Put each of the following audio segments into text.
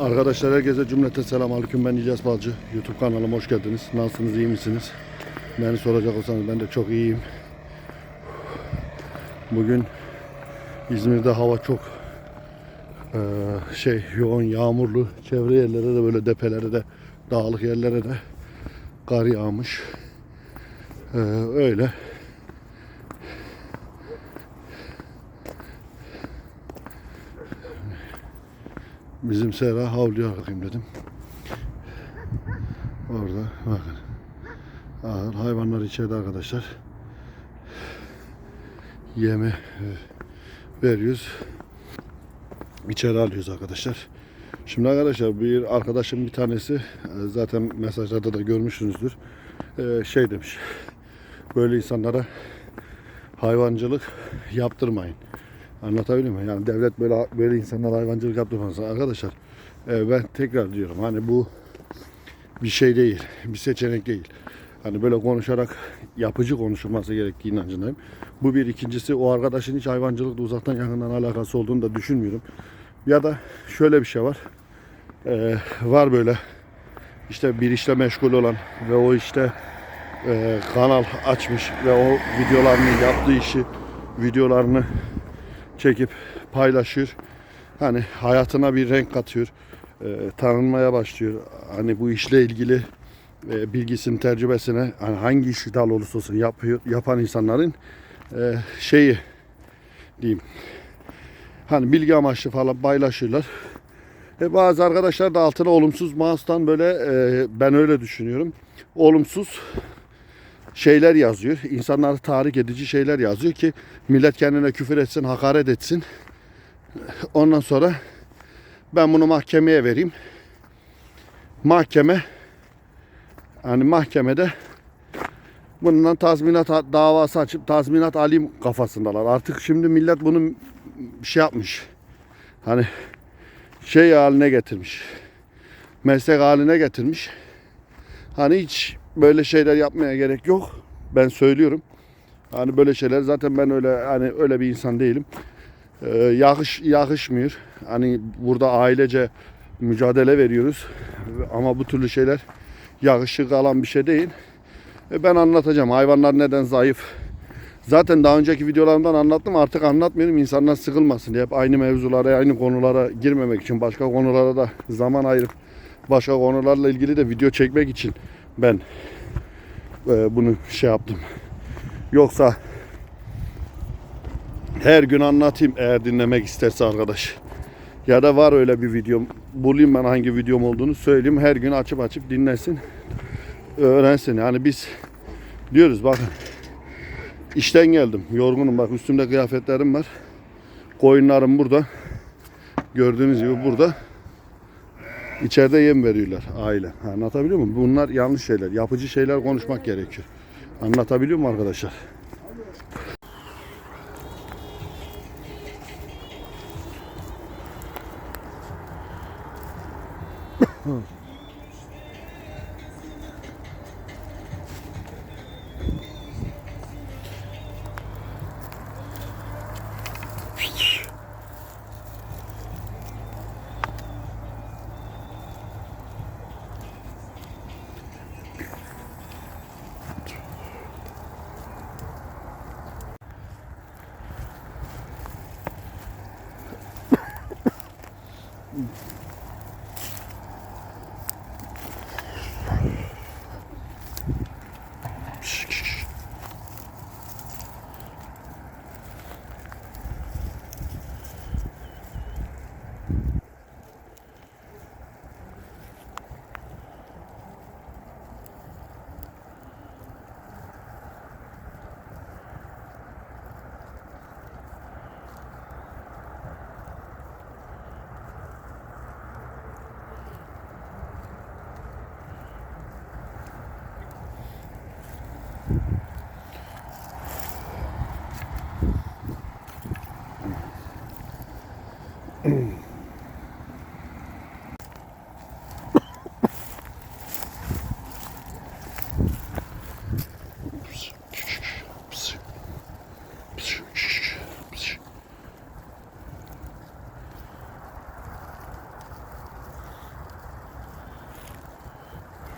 Arkadaşlar herkese cümleten selam aleyküm ben İlyas Balcı. YouTube kanalıma hoş geldiniz. Nasılsınız iyi misiniz? Beni soracak olsanız ben de çok iyiyim. Bugün İzmir'de hava çok eee, şey yoğun yağmurlu. Çevre yerlere de böyle depelere de dağlık yerlere de kar yağmış. Eee, öyle. Bizim Sera havluya bakayım dedim. Orada bakın. Ağır hayvanlar içeride arkadaşlar. Yeme e, veriyoruz. İçeri alıyoruz arkadaşlar. Şimdi arkadaşlar bir arkadaşım bir tanesi e, zaten mesajlarda da görmüşsünüzdür. E, Şey demiş. Böyle insanlara hayvancılık yaptırmayın. Anlatabiliyor muyum? Yani devlet böyle böyle insanlara hayvancılık yaptırmasın. Arkadaşlar e, ben tekrar diyorum hani bu bir şey değil, bir seçenek değil. Hani böyle konuşarak yapıcı konuşulması gerektiği inancındayım. Bu bir ikincisi o arkadaşın hiç hayvancılıkla uzaktan yakından alakası olduğunu da düşünmüyorum. Ya da şöyle bir şey var. E, var böyle işte bir işle meşgul olan ve o işte e, kanal açmış ve o videolarını yaptığı işi videolarını çekip paylaşıyor. Hani hayatına bir renk katıyor. E, tanınmaya başlıyor. Hani bu işle ilgili e, bilgisini, tecrübesine hani hangi iş dal olursa olsun yapıyor, yapan insanların e, şeyi diyeyim. Hani bilgi amaçlı falan paylaşıyorlar. E, bazı arkadaşlar da altına olumsuz mouse'tan böyle e, ben öyle düşünüyorum. Olumsuz şeyler yazıyor. İnsanları tahrik edici şeyler yazıyor ki millet kendine küfür etsin, hakaret etsin. Ondan sonra ben bunu mahkemeye vereyim. Mahkeme hani mahkemede bundan tazminat davası açıp tazminat alayım kafasındalar. Artık şimdi millet bunu şey yapmış. Hani şey haline getirmiş. Meslek haline getirmiş. Hani hiç böyle şeyler yapmaya gerek yok. Ben söylüyorum. Hani böyle şeyler zaten ben öyle hani öyle bir insan değilim. Ee, yakış yakışmıyor. Hani burada ailece mücadele veriyoruz. Ama bu türlü şeyler yakışık alan bir şey değil. E, ben anlatacağım. Hayvanlar neden zayıf? Zaten daha önceki videolarımdan anlattım. Artık anlatmıyorum. İnsanlar sıkılmasın diye. Hep aynı mevzulara, aynı konulara girmemek için. Başka konulara da zaman ayırıp başka konularla ilgili de video çekmek için ben e, bunu şey yaptım. Yoksa her gün anlatayım eğer dinlemek isterse arkadaş. Ya da var öyle bir videom. Bulayım ben hangi videom olduğunu söyleyeyim. Her gün açıp açıp dinlesin. Öğrensin. Yani biz diyoruz bakın. İşten geldim. Yorgunum. Bak üstümde kıyafetlerim var. Koyunlarım burada. Gördüğünüz gibi burada. İçeride yem veriyorlar aile. Anlatabiliyor muyum? Bunlar yanlış şeyler. Yapıcı şeyler konuşmak gerekiyor. Anlatabiliyor muyum arkadaşlar? Hmm. Mm.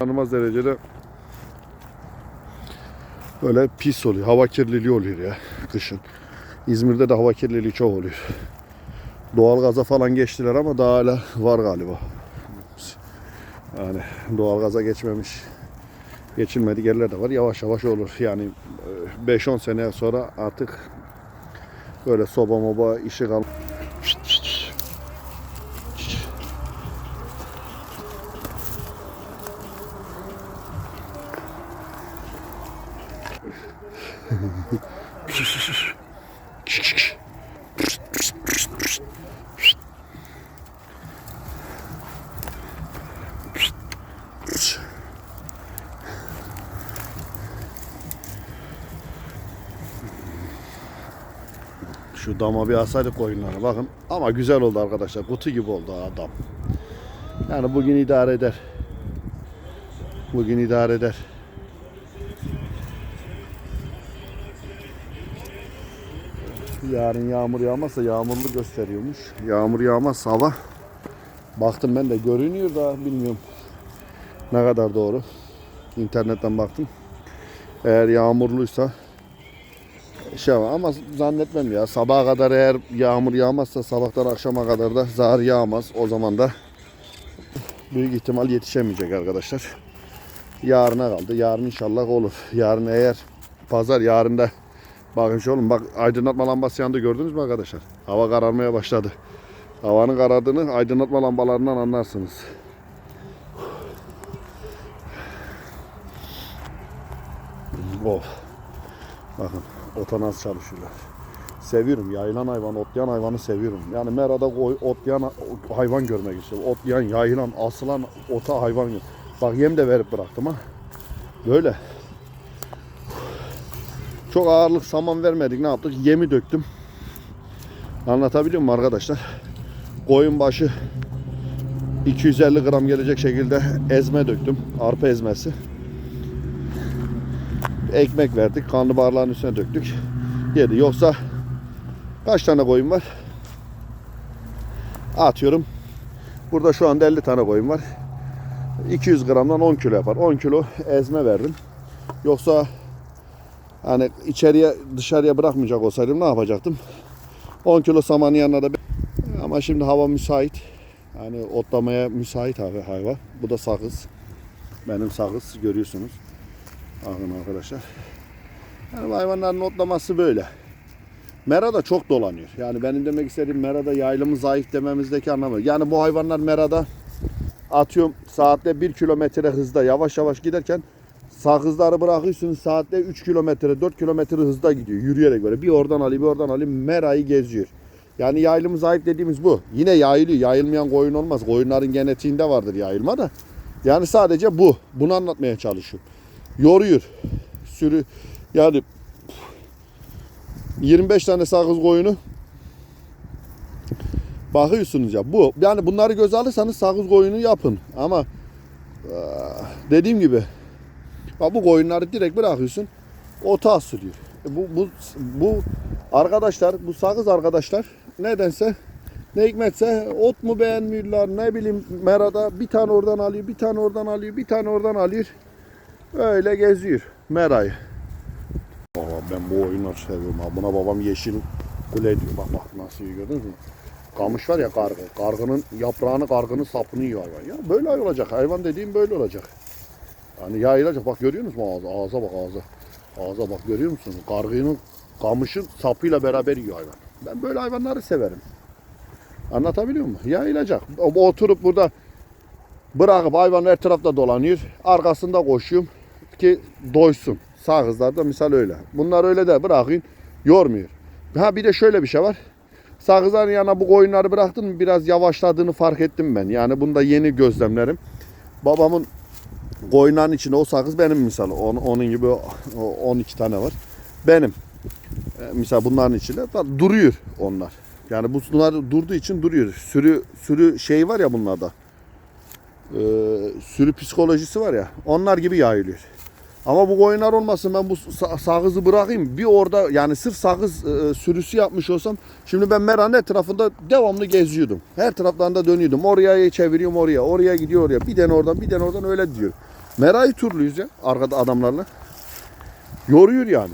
Tanımaz derecede böyle pis oluyor. Hava kirliliği oluyor ya kışın. İzmir'de de hava kirliliği çok oluyor. Doğalgaza falan geçtiler ama daha hala var galiba. Yani doğalgaza geçmemiş. Geçilmedik yerler de var. Yavaş yavaş olur. Yani e, 5-10 sene sonra artık böyle soba moba işi kal. Şu dama bir asaydık koyunlara bakın. Ama güzel oldu arkadaşlar. Kutu gibi oldu adam. Yani bugün idare eder. Bugün idare eder. Yarın yağmur yağmazsa yağmurlu gösteriyormuş. Yağmur yağmazsa hava. Baktım ben de görünüyor da bilmiyorum ne kadar doğru. İnternetten baktım. Eğer yağmurluysa şey var ama zannetmem ya. Sabaha kadar eğer yağmur yağmazsa sabahtan akşama kadar da zar yağmaz. O zaman da büyük ihtimal yetişemeyecek arkadaşlar. Yarına kaldı. Yarın inşallah olur. Yarın eğer pazar yarın da bakın şu oğlum bak aydınlatma lambası yandı gördünüz mü arkadaşlar? Hava kararmaya başladı. Havanın karardığını aydınlatma lambalarından anlarsınız. Of. Bakın ota çalışıyorlar. Seviyorum. Yayılan hayvan, otlayan hayvanı seviyorum. Yani merada otlayan hayvan görmek istiyorum. Otlayan, yayılan, asılan ota hayvan Bak yem de verip bıraktım ha. Böyle. Çok ağırlık saman vermedik. Ne yaptık? Yemi döktüm. Anlatabiliyor muyum arkadaşlar? Koyun başı 250 gram gelecek şekilde ezme döktüm. Arpa ezmesi ekmek verdik. Karnabaharların üstüne döktük. Yedi. Yoksa kaç tane koyun var? Atıyorum. Burada şu anda 50 tane koyun var. 200 gramdan 10 kilo yapar. 10 kilo ezme verdim. Yoksa hani içeriye dışarıya bırakmayacak olsaydım ne yapacaktım? 10 kilo samanın yanına da ama şimdi hava müsait. Hani otlamaya müsait abi hayvan. Bu da sakız. Benim sakız görüyorsunuz. Bakın arkadaşlar. Yani hayvanların otlaması böyle. Merada çok dolanıyor. Yani benim demek istediğim merada yaylımı zayıf dememizdeki anlamı. Yani bu hayvanlar merada atıyorum saatte 1 kilometre hızda yavaş yavaş giderken sakızları bırakıyorsunuz saatte 3 kilometre 4 kilometre hızda gidiyor yürüyerek böyle bir oradan alayım bir oradan alayım merayı geziyor. Yani yaylımı zayıf dediğimiz bu. Yine yayılıyor. Yayılmayan koyun olmaz. Koyunların genetiğinde vardır yayılma da. Yani sadece bu. Bunu anlatmaya çalışıyorum yoruyor. Sürü yani 25 tane sakız koyunu bakıyorsunuz ya bu yani bunları göze alırsanız sakız koyunu yapın ama dediğim gibi bu koyunları direkt bırakıyorsun ota asılıyor. E Bu, bu, bu arkadaşlar bu sakız arkadaşlar nedense ne hikmetse ot mu beğenmiyorlar ne bileyim merada bir tane oradan alıyor bir tane oradan alıyor bir tane oradan alıyor Öyle geziyor. Meray. Baba ben bu oyunları seviyorum. Ha. Buna babam yeşil kule diyor. Bak bak nasıl yiyor gördünüz mü? Kamış var ya kargı. Kargının yaprağını, kargının sapını yiyor hayvan. Ya böyle olacak. Hayvan dediğim böyle olacak. Hani yayılacak. Bak görüyor musun ağza? Ağza bak ağza. Ağza bak görüyor musun? Kargının, kamışın sapıyla beraber yiyor hayvan. Ben böyle hayvanları severim. Anlatabiliyor muyum? Yayılacak. Oturup burada bırakıp hayvan her tarafta dolanıyor. Arkasında koşuyorum ki doysun. Sağ kızlarda misal öyle. Bunlar öyle de bırakın yormuyor. Ha bir de şöyle bir şey var. Sağ kızların yanına bu koyunları bıraktın mı biraz yavaşladığını fark ettim ben. Yani bunda yeni gözlemlerim. Babamın koyunların içinde o sakız benim misal. Onun, onun gibi o- o 12 tane var. Benim. E, Misal bunların içinde duruyor onlar. Yani bunlar durduğu için duruyor. Sürü sürü şey var ya bunlarda e, sürü psikolojisi var ya onlar gibi yayılıyor. Ama bu koyunlar olmasın ben bu sa- sakızı bırakayım bir orada yani sırf sakız e, sürüsü yapmış olsam şimdi ben Meran'ın etrafında devamlı geziyordum. Her taraftan da dönüyordum. Oraya çeviriyorum oraya oraya gidiyor oraya bir tane oradan bir tane oradan öyle diyor. Merayı turluyuz ya arkada adamlarla. Yoruyor yani.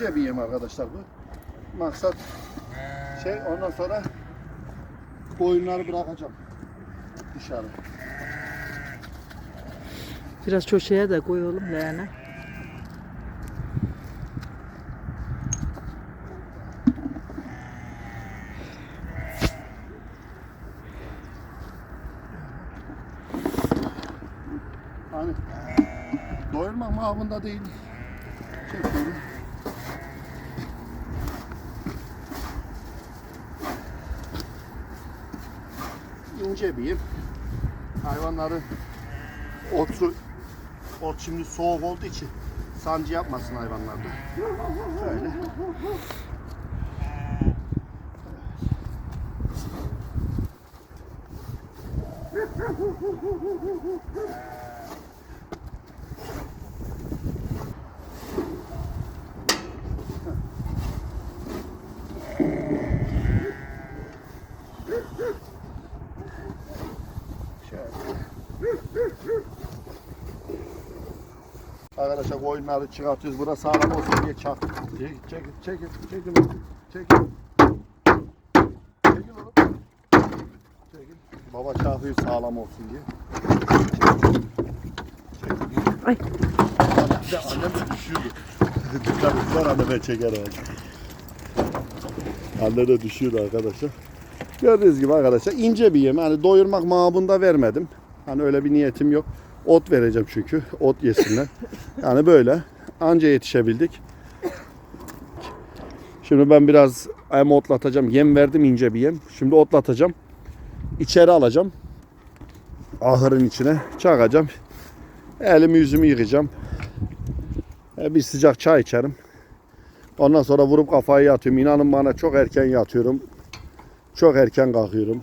İnce bir yem arkadaşlar bu. Maksat şey ondan sonra koyunları bırakacağım dışarı. Biraz çoşaya da koy oğlum leğene. Hani doyurmak mabında değil. Çek İnce bir yem. Hayvanları otu ot şimdi soğuk olduğu için sancı yapmasın hayvanlarda. Böyle. Arkadaşlar koyunları çıkartıyoruz. Burası sağlam olsun diye çak. Çekil, çekil, çekil, çekil. Çekil. Çekil oğlum. Çekil. Baba çakıyor sağlam olsun diye. Çekil. Çekil. Ay. Bir de annem de düşüyordu. Dikkat et var anneme çeker abi. Anne de düşüyordu arkadaşlar. Gördüğünüz gibi arkadaşlar ince bir yem. Hani doyurmak mabında vermedim. Hani öyle bir niyetim yok. Ot vereceğim çünkü. Ot yesinler. Yani böyle. Anca yetişebildik. Şimdi ben biraz hem otlatacağım. Yem verdim ince bir yem. Şimdi otlatacağım. İçeri alacağım. Ahırın içine çakacağım. Elimi yüzümü yıkayacağım. E, Bir sıcak çay içerim. Ondan sonra vurup kafayı yatıyorum. İnanın bana çok erken yatıyorum. Çok erken kalkıyorum.